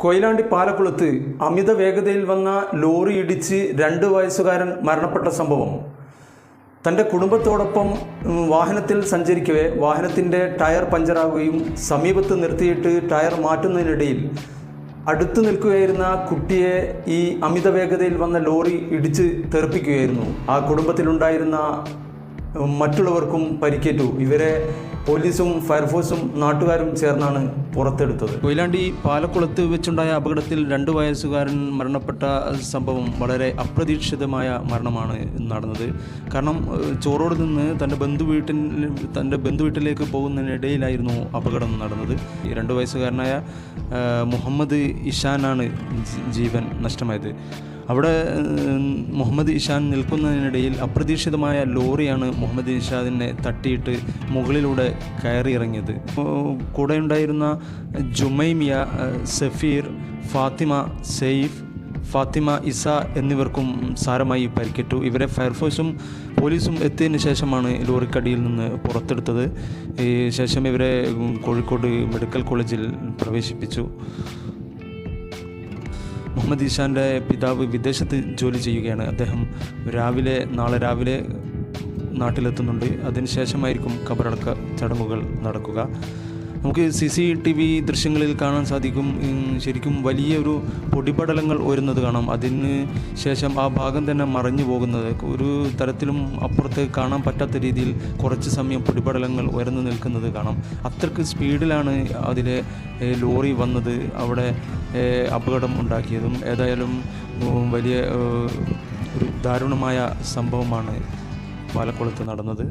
കൊയിലാണ്ടി പാലക്കുളത്ത് അമിത വേഗതയിൽ വന്ന ലോറി ഇടിച്ച് രണ്ട് വയസ്സുകാരൻ മരണപ്പെട്ട സംഭവം. തന്റെ കുടുംബത്തോടൊപ്പം വാഹനത്തിൽ സഞ്ചരിക്കവേ വാഹനത്തിന്റെ ടയർ പഞ്ചറാവുകയും സമീപത്ത് നിർത്തിയിട്ട് ടയർ മാറ്റുന്നതിനിടയിൽ അടുത്തു നിൽക്കുകയായിരുന്ന കുട്ടിയെ ഈ അമിത വേഗതയിൽ വന്ന ലോറി ഇടിച്ച് തെറിപ്പിക്കുകയായിരുന്നു. ആ കുടുംബത്തിലുണ്ടായിരുന്ന മറ്റുള്ളവർക്കും പരിക്കേറ്റു. ഇവരെ പോലീസും ഫയർഫോഴ്സും നാട്ടുകാരും ചേർന്നാണ് പുറത്തെടുത്തത്. കൊയിലാണ്ടി പാലക്കുളത്ത് വെച്ചുണ്ടായ അപകടത്തിൽ രണ്ട് വയസ്സുകാരൻ മരണപ്പെട്ട സംഭവം വളരെ അപ്രതീക്ഷിതമായ മരണമാണ് നടന്നത്. കാരണം ചോറോട് നിന്ന് തന്റെ ബന്ധു വീട്ടിൽ തന്റെ ബന്ധു വീട്ടിലേക്ക് പോകുന്നതിനിടയിലായിരുന്നു അപകടം നടന്നത്. ഈ രണ്ട് വയസ്സുകാരനായ മുഹമ്മദ് ഇഷാനാണ് ജീവൻ നഷ്ടമായത്. അവിടെ മുഹമ്മദ് ഇഷാൻ നിൽക്കുന്നതിനിടയിൽ അപ്രതീക്ഷിതമായ ലോറിയാണ് മുഹമ്മദ് ഇഷാദിനെ തട്ടിയിട്ട് മുകളിലൂടെ കയറി ഇറങ്ങിയത് കൂടെ ഉണ്ടായിരുന്ന ജുമൈമിയ സഫീർ ഫാത്തിമ സെയ്ഫ് ഫാത്തിമ ഇസ എന്നിവർക്കും സാരമായി പരിക്കേറ്റു. ഇവരെ ഫയർഫോഴ്സും പോലീസും എത്തിയതിന് ശേഷമാണ് ലോറിക്കടിയിൽ നിന്ന് പുറത്തെടുത്തത്. ശേഷം ഇവരെ കോഴിക്കോട് മെഡിക്കൽ കോളേജിൽ പ്രവേശിപ്പിച്ചു. മുഹമ്മദ് ഈശാന്റെ പിതാവ് വിദേശത്ത് ജോലി ചെയ്യുകയാണ്. അദ്ദേഹം രാവിലെ നാളെ രാവിലെ നാട്ടിലെത്തുന്നുണ്ട്. അതിനുശേഷമായിരിക്കും കബറടക്ക ചടങ്ങുകൾ നടക്കുക. നമുക്ക് സി സി ടി വി ദൃശ്യങ്ങളിൽ കാണാൻ സാധിക്കും. ശരിക്കും വലിയൊരു പൊടിപടലങ്ങൾ ഉയരുന്നത് കാണാം. അതിന് ശേഷം ആ ഭാഗം തന്നെ മറഞ്ഞു പോകുന്നത്. ഒരു തരത്തിലും അപ്പുറത്ത് കാണാൻ പറ്റാത്ത രീതിയിൽ കുറച്ച് സമയം പൊടിപടലങ്ങൾ ഉയർന്നു നിൽക്കുന്നത് കാണാം. അത്രയ്ക്ക് സ്പീഡിലാണ് അതിലെ ലോറി വന്നത്. അവിടെ അപകടം ഉണ്ടാക്കിയതും ഏതായാലും വലിയ ഒരു ദാരുണമായ സംഭവമാണ് പാലക്കുളത്ത് നടന്നത്.